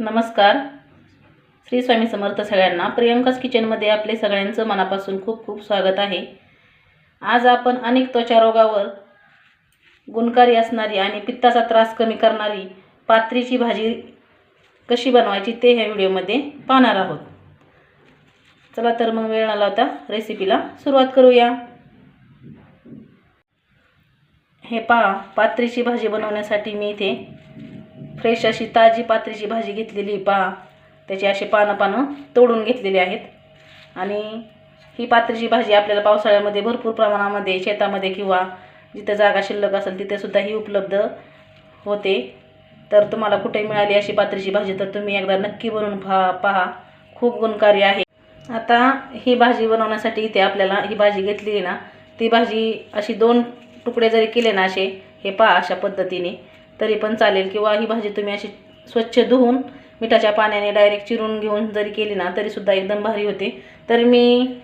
नमस्कार. श्री स्वामी समर्थ सगळ्यांना प्रियंकाच किचनमध्ये आपले सगळ्यांचं मनापासून खूप खूप स्वागत आहे. आज आपण अनेक त्वचा रोगावर गुणकारी असणारी आणि पित्ताचा त्रास कमी करणारी पात्रीची भाजी कशी बनवायची ते ह्या व्हिडिओमध्ये पाहणार आहोत. चला तर मग वेळ न लावता रेसिपीला सुरुवात करूया. हे पहा पात्रीची भाजी बनवण्यासाठी मी इथे फ्रेश अशी ताजी पात्रीची भाजी घेतलेली पहा त्याची अशी पानं पानं तोडून घेतलेली आहेत. आणि ही पात्रीची भाजी आपल्याला पावसाळ्यामध्ये भरपूर प्रमाणामध्ये शेतामध्ये किंवा जिथं जागा शिल्लक असेल तिथेसुद्धा ही उपलब्ध होते. तर तुम्हाला कुठे मिळाली अशी पात्रीची भाजी तर तुम्ही एकदा नक्की बनवून पहा पहा. खूप गुणकारी आहे. आता ही भाजी बनवण्यासाठी इथे आपल्याला ही भाजी घेतली आहे ना ती भाजी अशी दोन तुकडे जरी केले ना असे हे पहा अशा पद्धतीने. तरी पण चालेल. किंवा ही भाजी तुम्ही अशी स्वच्छ धुवून मिठाच्या पाण्याने डायरेक्ट चिरून घेऊन जरी केली ना तरीसुद्धा एकदम भारी होते. तर मी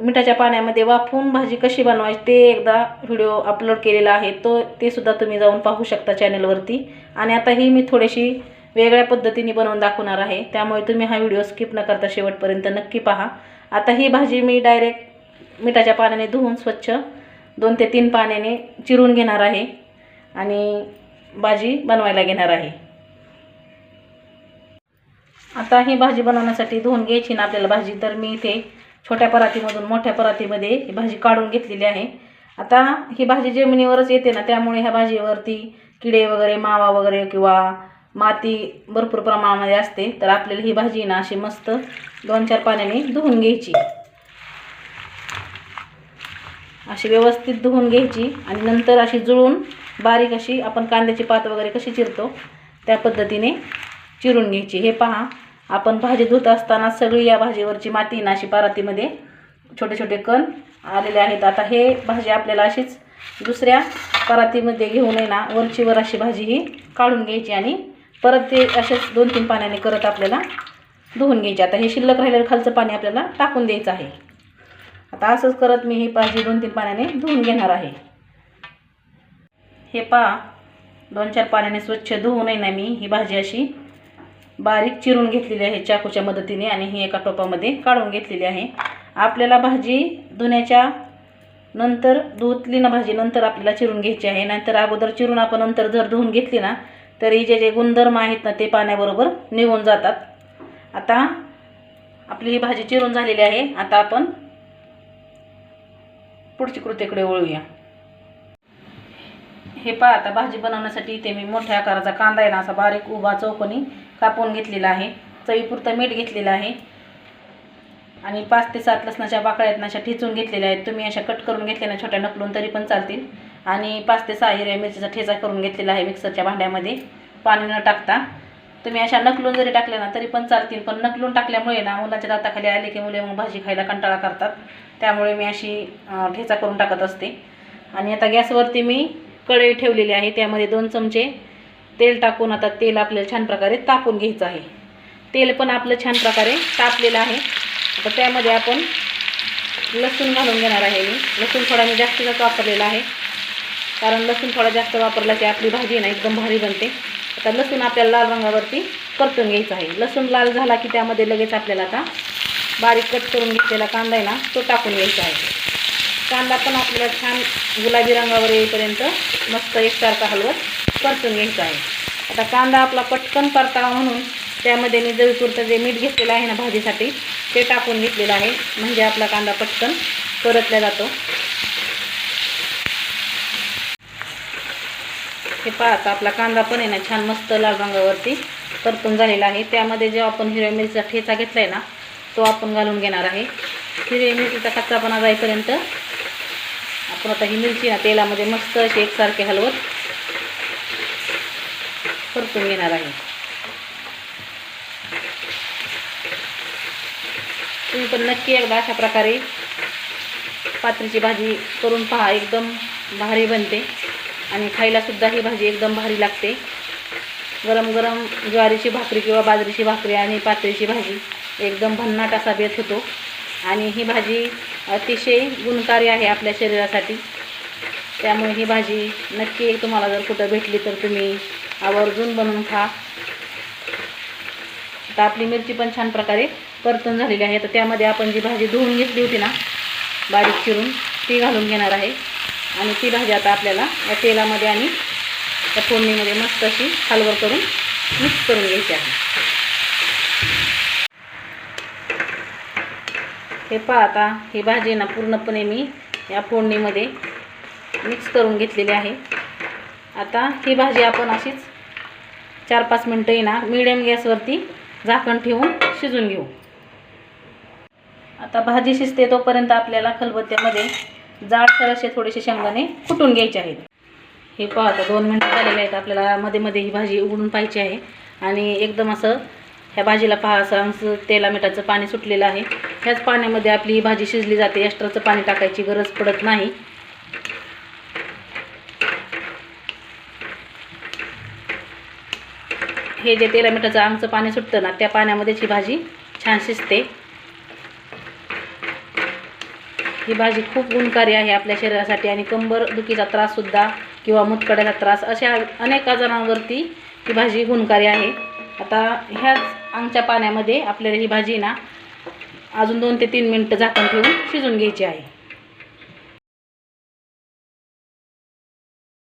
मिठाच्या पाण्यामध्ये वाफवून भाजी कशी बनवायची ते एकदा व्हिडिओ अपलोड केलेला आहे. तो ते सुद्धा तुम्ही जाऊन पाहू शकता चॅनलवरती आणि आता ही मी थोडीशी वेगळ्या पद्धतीने बनवून दाखवणार आहे. त्यामुळे तुम्ही हा व्हिडिओ स्किप न करता शेवटपर्यंत नक्की पहा. आता ही भाजी मी डायरेक्ट मिठाच्या पाण्याने धुवून स्वच्छ दोन ते तीन पाण्याने चिरून घेणार आहे. आणि भाजी बनवायला घेणार आहे. आता ही भाजी बनवण्यासाठी धुवून घ्यायची ना आपल्याला भाजी तर मी इथे छोट्या परातीमधून मोठ्या परातीमध्ये ही भाजी काढून घेतलेली आहे. आता ही भाजी जमिनीवरच येते ना त्यामुळे ह्या भाजीवरती किडे वगैरे मावा वगैरे किंवा माती भरपूर प्रमाणामध्ये असते. तर आपल्याला ही भाजी ना अशी मस्त दोन चार पाण्याने धुवून घ्यायची. अशी व्यवस्थित धुवून घ्यायची आणि नंतर अशी जुळून बारीक अशी आपण कांद्याची पात वगैरे कशी चिरतो त्या पद्धतीने चिरून घ्यायची. हे पहा आपण भाजी धुत असताना सगळी या भाजीवरची माती ना अशी परातीमध्ये छोटे छोटे कण आलेले आहेत. आता हे भाजी आपल्याला अशीच दुसऱ्या परातीमध्ये घेऊन आहे ना वरची वर अशी भाजी ही काढून घ्यायची आणि परत ते असेच दोन तीन पाण्याने करत आपल्याला धुवून घ्यायची. आता हे शिल्लक राहिलेलं खालचं पाणी आपल्याला टाकून द्यायचं आहे. आता असंच करत मी ही भाजी दोन तीन पाण्याने धुवून घेणार आहे. हे पहा. दोन चार पाण्याने स्वच्छ धुवू आहे ना मी ही भाजी अशी. बारीक चिरून घेतलेली आहे चाकूच्या मदतीने आणि ही एका टोपामध्ये काढून घेतलेली आहे. आपल्याला भाजी धुण्याच्या नंतर धुतली ना भाजी नंतर आपल्याला चिरून घ्यायची आहे. नंतर अगोदर चिरून आपण नंतर जर धुवून घेतली ना तर ही जे जे गुणधर्म आहेत ना ते पाण्याबरोबर निघून जातात. आता आपली ही भाजी चिरून झालेली आहे. आता आपण पुढची कृतीकडे वळूया. हे पहा आता भाजी बनवण्यासाठी इथे मी मोठ्या आकाराचा कांदा आहे ना असा बारीक उभा चौकोनी कापून घेतलेला आहे. चवीपुरतं मीठ घेतलेलं आहे. आणि पाच ते सात लसणाच्या बाकळ्या आहेत ना अशा ठेचून घेतलेल्या आहेत. तुम्ही अशा कट करून घेतल्या ना छोट्या नकलून तरी पण चालतील. आणि पाच ते सहा हिरव्या मिरचीचा ठेचा करून घेतलेला आहे मिक्सरच्या भांड्यामध्ये. पाणी न टाकता. तुम्ही अशा नकलून जरी टाकल्या ना तरी पण चालतील. पण नकलून टाकल्यामुळे ना मुलाच्या दाताखाली आले की मुले मग भाजी खायला कंटाळा करतात. त्यामुळे मी अशी ठेचा करून टाकत असते. आणि आता गॅसवरती मी कढई ठेवलेली आहे. त्यामध्ये दोन चमचे तेल टाकून आता तेल आपल्याला छान प्रकारे तापून घ्यायचं आहे. तेल पण आपलं छान प्रकारे तापलेलं आहे. आता त्यामध्ये आपण लसूण घालून घेणार आहे मी. लसूण थोडा मी जास्तीचाच वापरलेला आहे. कारण लसूण थोडा जास्त वापरला की आपली भाजी ना एकदम भारी बनते. आता लसूण आपल्याला लाल रंगावरती परतून घ्यायचं आहे. लसूण लाल झाला की त्यामध्ये लगेच आपल्याला आता बारीक कट करून घेतलेला कांदा आहे ना तो टाकून घ्यायचा आहे. कांदा पण आपल्याला छान गुलाबी रंगावर येईपर्यंत मस्त एकसारखा हलवत परतून घ्यायचा आहे. आता कांदा आपला पटकन परतावा म्हणून त्यामध्ये मी जळपुरतं जे मीठ घेतलेलं आहे ना भाजीसाठी ते टाकून घेतलेलं आहे. म्हणजे आपला कांदा पटकन परतला जातो. हे पाहता आता आपला कांदा पण आहे ना छान मस्त लाल रंगावरती परतून झालेला आहे. त्यामध्ये जो आपण हिरव्या मिरचीचा ठेचा घेतला आहे ना तो आपण घालून घेणार आहे. हिरव्या मिरचीचा कच्चापणा जाईपर्यंत आपण आता ही मिरची ना तेलामध्ये मस्त अशी एकसारखे हलवत परतून घेणार आहे. तुम्ही पण नक्की एकदा अशा प्रकारे पात्रीची भाजी करून पहा एकदम भारी बनते. आणि खायलासुद्धा ही भाजी एकदम भारी लागते. गरम गरम ज्वारीची भाकरी किंवा बाजरीची भाकरी आणि पात्रीची भाजी एकदम भन्नाट असा बेत होतो. आणि ही भाजी अतिशय गुणकारी आहे आपल्या शरीरासाठी. त्यामुळे ही भाजी नक्की तुम्हाला जर कुठं भेटली तर तुम्ही आवर्जून बनवून खा. आता आपली मिरची पण छान प्रकारे परतून झालेली आहे. तर त्यामध्ये आपण जी भाजी धुवून घेतली होती ना बारीक चिरून ती घालून घेणार आहे. आणि ती भाजी आता आपल्याला या तेलामध्ये आणि त्या फोडणीमध्ये मस्त अशी हलवर करून मिक्स करून घ्यायची आहे. हे पहा आता ही भाजी ना पूर्णपणे मी या फोडणीमध्ये मिक्स करून घेतलेली आहे. आता ही भाजी आपण अशीच चार पाच मिनटं ना मिडियम गॅसवरती झाकण ठेवून शिजून घेऊ. आता भाजी शिजते तोपर्यंत आपल्याला खलबत्त्यामध्ये जाडसर असे थोडेसे शेंगदाणे कुटून घ्यायचे आहेत. हे पाहता दोन मिनटं झालेले आहेत आपल्याला मध्ये मध्ये ही भाजी उघडून पाहिजे आहे. आणि एकदम असं ह्या भाजीला पहा असं तेलामिठाचं तेला मिठाचं पाणी सुटलेलं आहे. ह्याच पाण्यामध्ये आपली ही भाजी शिजली जाते. एक्स्ट्राचं पाणी टाकायची गरज पडत नाही. हे जे तेला मिठाचं आमचं पाणी सुटतं ना त्या पाण्यामध्येच ही भाजी छान शिजते. ही भाजी खूप गुणकारी आहे आपल्या शरीरासाठी आणि कंबर दुखीचा त्राससुद्धा किंवा मुतकड्याचा त्रास अशा अनेक आजारांवरती ही भाजी गुणकारी आहे. आता ह्याच आमच्या पाण्यामध्ये आपल्याला ही भाजी ना अजून दोन ते तीन मिनटं झाकण ठेवून शिजून घ्यायची आहे.